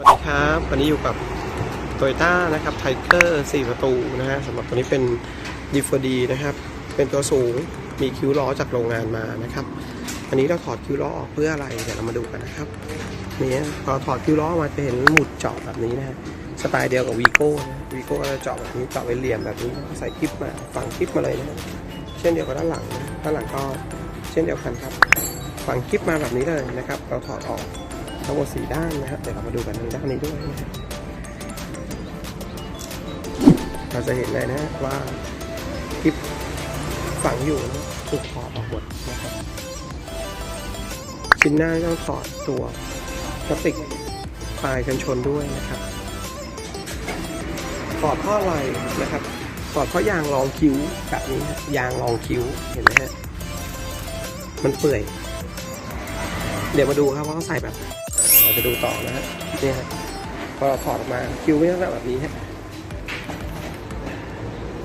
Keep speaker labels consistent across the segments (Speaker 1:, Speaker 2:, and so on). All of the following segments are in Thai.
Speaker 1: วัสดีครับวันนี้อยู่กับ t o y ต้านะครับไทเกอร์4ประตูนะฮะสำหรับตัวนี้เป็น d ี d นะครับ เป็นตัวสูงมีคิ้วล้อจากโรงงานมานะครับ อันนี้เราถอดคิ้วล้อออกเพื่ออะไรเดี๋ยวเรามาดูกันนะครับนี่พอถอดคิ้วล้อมาจะเห็นหมุดเจาะแบบนี้นะฮะสไตล์เดียวกับวีโก้วีโก้จะเจาะแบบนี้เจาะเป็นเหลี่ยมแบบนี้ใส่คลิปมาฝังคลิปมาเลยนะฮะเช่นเดียวกับด้านหลังนะด้านหลังก็เช่นเดียวกันครับฝังคลิปมาแบบนี้เลยนะครับ เราถอดออก ทั้งหมดสี่ด้านนะครับเดี๋ยวเรามาดูกันในด้านนี้ด้วยนะครับเราจะเห็นเลยนะว่าคลิปฝังอยู่นะถูกถอดออกหมดนะครับชิ้นหน้าต้องถอดตัวพลาสติกปลายกันชนด้วยนะครับถอดข้ออะไรนะครับถอดข้อยางรองคิ้วแบบนี้ยางรองคิ้วเห็นไหมฮะมันเปื่อย เดี๋ยวมาดูครับว่าเขาใส่แบบ เราจะดูต่อนะฮะนี่ฮะพอเราถอดออกมาคิ้วไม่ต้องแบบนี้ฮะ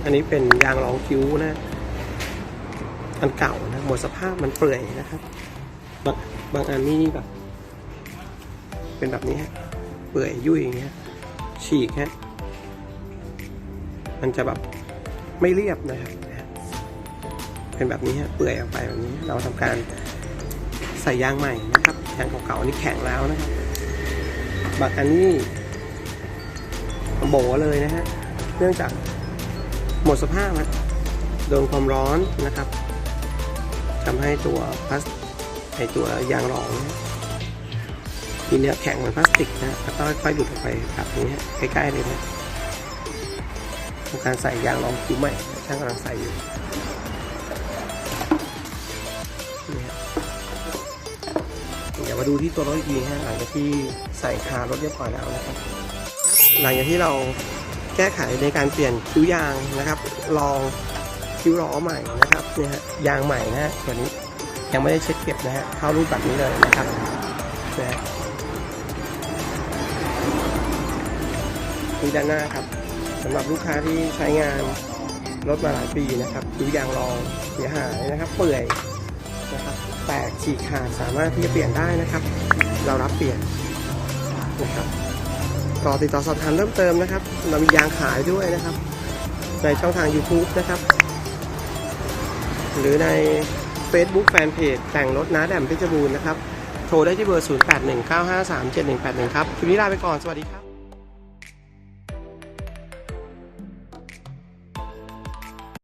Speaker 1: อันนี้เป็นยางรองคิ้วนะอันเก่านะหมดสภาพมันเปื่อยนะครับ บางบางอันนี่แบบ เป็นแบบนี้ฮะเปื่อยยุ่ยอย่างเงี้ยฉีกฮะมันจะแบบไม่เรียบนะครับ เป็นแบบนี้ฮะเปื่อยออกไปแบบนี้ เราทำการใส่ยางใหม่นะครับ ยางเก่าๆนี่แข็งแล้วนะครับบักอันนี้โบเลยนะฮะเนื่องจากหมดสภาพฮะโดนความร้อนนะครับทำให้ตัวพลาสไอตัวยางรองมีเนื้อแข็งเหมือนพลาสติกนะแล้วก็ค่อยๆหลุดออกไปแบบนี้ใกล้ๆเลยนะการใส่ยางรองคิ้วใหม่ช่างกำลังใส่อยู่ ยวมาดูที่ตัวรถอีกทีฮะหลังจากที่ใส่คารถเรียบร้อยแล้วนะครับ หลังจากที่เราแก้ไขในการเปลี่ยนคิ้วยางนะครับ ลองคิ้วล้อใหม่นะครับเนี่ยฮะยางใหม่นะฮะตัวนี้ยังไม่ได้เช็คเก็บนะฮะเข้ารูปแบบนี้เลยนะครับนะฮะนี่ด้านหน้าครับสำหรับลูกค้าที่ใช้งานรถมาหลายปีนะครับคิ้วยางรองเสียหายนะครับ เปื่อย นะครับแตกฉีกขาดสามารถที่จะเปลี่ยนได้นะครับ เรารับเปลี่ยนนะครับต่อติดต่อสอบถามเริ่มเติมนะครับ เรามียางขายด้วยนะครับ ในช่องทาง YouTube นะครับ หรือใน Facebook Fanpage แต่งรถน้าแดมเพชรบูรณ์นะครับ โทรได้ที่เบอร์ 0819537181 ครับ คลิปนี้ลาไปก่อน สวัสดีครับ